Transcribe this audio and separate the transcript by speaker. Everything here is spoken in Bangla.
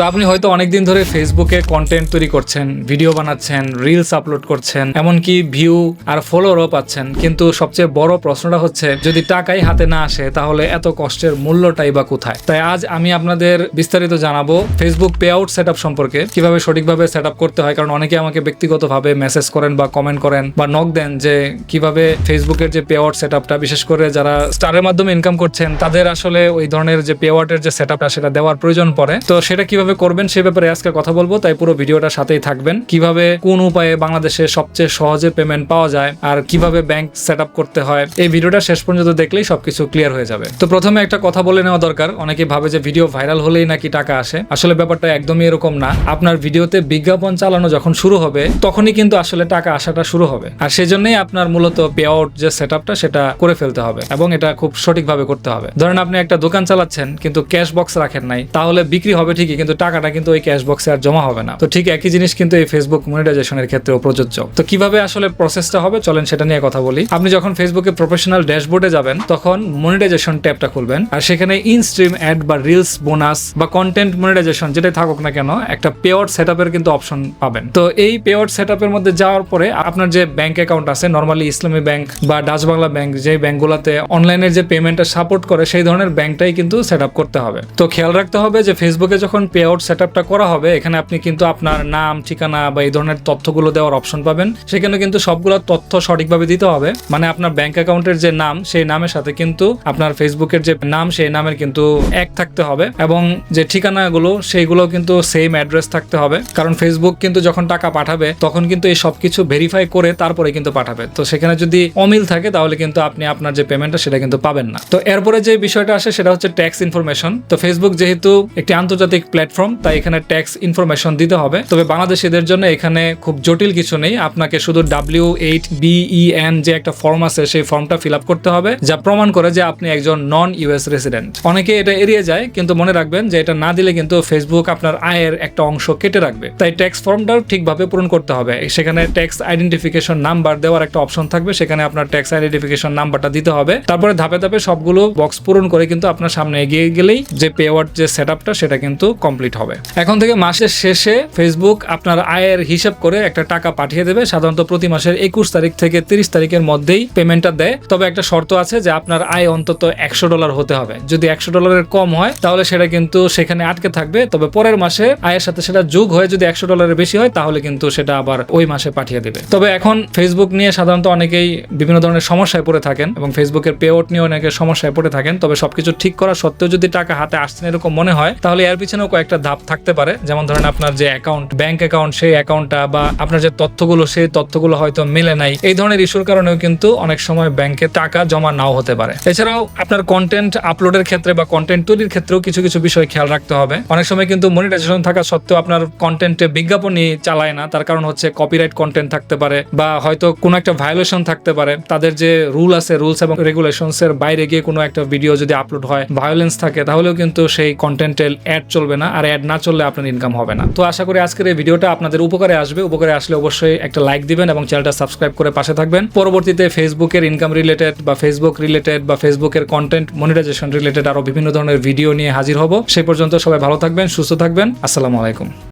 Speaker 1: তো আপনি হয়তো অনেকদিন ধরে ফেসবুকে কন্টেন্ট তৈরি করছেন ভিডিও বানাচ্ছেন রিলস আপলোড করছেন, এমনকি ভিউ আর ফলোয়ারও পাচ্ছেন। কিন্তু সবচেয়ে বড় প্রশ্নটা হচ্ছে, যদি টাকাই হাতে না আসে, তাহলে এত কষ্টের মূল্যটাই বা কোথায়? তাই আজ আমি আপনাদের বিস্তারিত জানাব ফেসবুক পে আউট সেট সম্পর্কে, কীভাবে সঠিকভাবে সেট করতে হয়, কারণ অনেকে আমাকে ব্যক্তিগতভাবে মেসেজ করেন বা কমেন্ট করেন বা নক দেন যে কীভাবে ফেসবুকের যে পে আউট সেট বিশেষ করে যারা স্টারের মাধ্যমে ইনকাম করছেন, তাদের আসলে ওই ধরনের যে পে আউটের যে সেট সেটা দেওয়ার প্রয়োজন পড়ে। তো সেটা কীভাবে করবেন সে ব্যাপারে আজকে কথা বলব, তাই পুরো ভিডিওটা সাথেই থাকবেন। কীভাবে কোন উপায়ে বাংলাদেশে সবচেয়ে সহজে পেমেন্ট পাওয়া যায় আর কীভাবে ব্যাংক সেট করতে হয়, এই ভিডিওটা শেষ পর্যন্ত দেখলেই সবকিছু ক্লিয়ার হয়ে যাবে। তো প্রথমে একটা কথা বলে নেওয়া দরকার অনেকে ভাবে যে ভিডিও ভাইরাল হলেই নাকি টাকা আসে। আসলে ব্যাপারটা একদমই এরকম না। আপনার ভিডিওতে বিজ্ঞাপন চালানো যখন শুরু হবে, তখনই কিন্তু আসলে টাকা আসাটা শুরু হবে। আর সেজন্যই আপনার মূলত পে আউট যে সেট সেটা করে ফেলতে হবে এবং এটা খুব সঠিকভাবে করতে হবে। ধরেন আপনি একটা দোকান চালাচ্ছেন, কিন্তু ক্যাশ বক্স রাখেন নাই, তাহলে বিক্রি হবে ঠিকই, কিন্তু টাকাটা কিন্তু ওই ক্যাশ বক্সে আর জমা হবে না। তো ঠিক একই জিনিস কিন্তু এই ফেসবুক মনিটাইজেশনের ক্ষেত্রেও প্রযোজ্য। তো কীভাবে আসলে প্রসেসটা হবে? চলেন সেটা নিয়ে কথা বলি। আপনি যখন ফেসবুকে প্রফেশনাল ড্যাশবোর্ডে যাবেন, তখন মনিটাইজেশন ট্যাবটা খুলবেন। আর সেখানে ইন স্ট্রিম অ্যাড বা রিলস বোনাস বা কন্টেন্ট মনিটাইজেশন যেটাই থাকুক না কেন, একটা পে আউট সেট কিন্তু অপশন পাবেন। তো এই পে আউট সেট মধ্যে যাওয়ার পরে আপনার যে ব্যাংক অ্যাকাউন্ট আছে নর্মালি ইসলামী ব্যাংক বা ডাচ বাংলা ব্যাংক যে ব্যাংকগুলোতে অনলাইনের যে পেমেন্টটা সাপোর্ট করে, সেই ধরনের ব্যাংকটাই কিন্তু সেট করতে হবে। তো খেয়াল রাখতে হবে যে ফেসবুকে যখন পে আউট সেট করা হবে, এখানে আপনি কিন্তু আপনার নাম, ঠিকানা বা এই ধরনের তথ্যগুলো দেওয়ার অপশন পাবেন। সেখানে কিন্তু সবগুলো তথ্য সঠিকভাবে দিতে হবে। মানে আপনার ব্যাংক অ্যাকাউন্টের যে নাম, সেই নামের সাথে কিন্তু আপনার ফেসবুকের যে নাম, সেই নামের কিন্তু এক থাকতে হবে এবং যে ঠিকানাগুলো, সেইগুলো কিন্তু সেম অ্যাড্রেস থাকতে হবে। কারণ ফেসবুক কিন্তু যখন টাকা পাঠাবে, তখন কিন্তু এই সব কিছু ভেরিফাই করে তারপরে কিন্তু পাঠাবে। তো সেখানে যদি অমিল থাকে, তাহলে কিন্তু আপনি আপনার যে পেমেন্টটা সেটা কিন্তু পাবেন না। তো এরপরে যে বিষয়টা আসে, সেটা হচ্ছে ট্যাক্স ইনফরমেশন তো ফেসবুক যেহেতু একটি আন্তর্জাতিক প্ল্যাটফর্ম তাই এখানে ট্যাক্স ইনফরমেশন দিতে হবে। তবে বাংলাদেশিদের জন্য এখানে খুব জটিল কিছু নেই। আপনাকে শুধু ডাব্লিউ এইট বিইএন যে একটা ফর্ম আছে, সেই ফর্মটা ফিল আপ করতে হবে, যা প্রমাণ করে যে আপনি একজন নন ইউএস রেসিডেন্ট অনেকে এটা এড়িয়ে যায়, কিন্তু মনে রাখবেন যে এটা না দিলে কিন্তু ফেসবুক আপনার আয়ের একটা অংশ কেটে রাখবে। তাই ট্যাক্স ফর্মটাও ঠিকভাবে পূরণ করতে হবে। সেখানে ট্যাক্স আইডেন্টিফিকেশন নাম্বার দেওয়ার একটা অপশন থাকবে, সেখানে আপনার ট্যাক্স আইডেন্টিফিকেশন নাম্বারটা দিতে হবে। তারপরে ধাপে ধাপে সবগুলো বক্স পূরণ করে কিন্তু আপনার সামনে এগিয়ে গেলেই যে পে যে সেট সেটা কিন্তু কমপ্লিট হবে। এখন থেকে মাসের শেষে ফেসবুক আপনার আয়ের হিসাব করে একটা টাকা পাঠিয়ে দেবে। সাধারণত প্রতি মাসের একুশ তারিখ থেকে তিরিশ তারিখের মধ্যেই পেমেন্টটা দেয়। তবে একটা শর্ত আছে যে আপনার আয় অন্তত একশো ডলার হতে হবে। যদি একশো ডলারের কম হয়, তাহলে সেটা কিন্তু সেখানে আটকে থাকবে। তবে পরের মাসে আয়ের সাথে সেটা যোগ হয়ে যদি একশো ডলারের বেশি হয়, তাহলে কিন্তু সেটা আবার ওই মাসে পাঠিয়ে দেবে। তবে এখন ফেসবুক নিয়ে সাধারণত অনেকেই বিভিন্ন ধরনের সমস্যায় পড়ে থাকেন এবং ফেসবুকের পে আউট নিয়ে অনেকে সমস্যায় পড়ে থাকেন। তবে সবকিছু ঠিক করা সত্ত্বেও যদি টাকা হাতে আসছে না এরকম মনে হয়, তাহলে এর পিছনেও কয়েকটা ধাপ থাকতে পারে। যেমন ধরেন আপনার যে অ্যাকাউন্ট ব্যাংক অ্যাকাউন্ট সেই অ্যাকাউন্টটা বা আপনার যে তথ্যগুলো, সেই তথ্যগুলো হয়তো মেলে নাই। এই ধরনের ইস্যুর কারণেও কিন্তু অনেক সময় ব্যাংকে টাকা জমা নাও হতে পারে। এছাড়াও আপনার কন্টেন্ট আপলোডের ক্ষেত্রে বা কন্টেন্ট তৈরির ক্ষেত্রেও কিছু কিছু বিষয় খেয়াল রাখতে হবে। অনেক সময় কিন্তু মনিটাইজেশন থাকা সত্ত্বেও আপনার কন্টেন্টে বিজ্ঞাপনই চালায় না। তার কারণ হচ্ছে কপিরাইট কন্টেন্ট থাকতে পারে বা হয়তো কোনো একটা ভায়োলেশন থাকতে পারে। তাদের যে রুল আছে রুলস এবং রেগুলেশনস এর বাইরে গিয়ে কোনো একটা ভিডিও যদি আপলোড হয় ভায়োলেন্স থাকে, তাহলেও কিন্তু সেই কন্টেন্টের অ্যাড চলবে না। আর অ্যাড না চললে আপনার ইনকাম হবে না। তো আশা করি আজকের এই ভিডিওটা আপনাদের উপকারে আসবে। উপকারে আসলে অবশ্যই একটা লাইক দিবেন এবং চ্যানেলটা সাবস্ক্রাইব করে পাশে থাকবেন। পরবর্তীতে ফেসবুকের ইনকাম রিলেটেড বা ফেসবুক রিলেটেড বা ফেসবুকের কন্টেন্ট মনিটাইজেশন রিলেটেড আরও বিভিন্ন ধরনের ভিডিও নিয়ে হাজির হব। সেই পর্যন্ত সবাই ভালো থাকবেন, সুস্থ থাকবেন। আসসালামু আলাইকুম।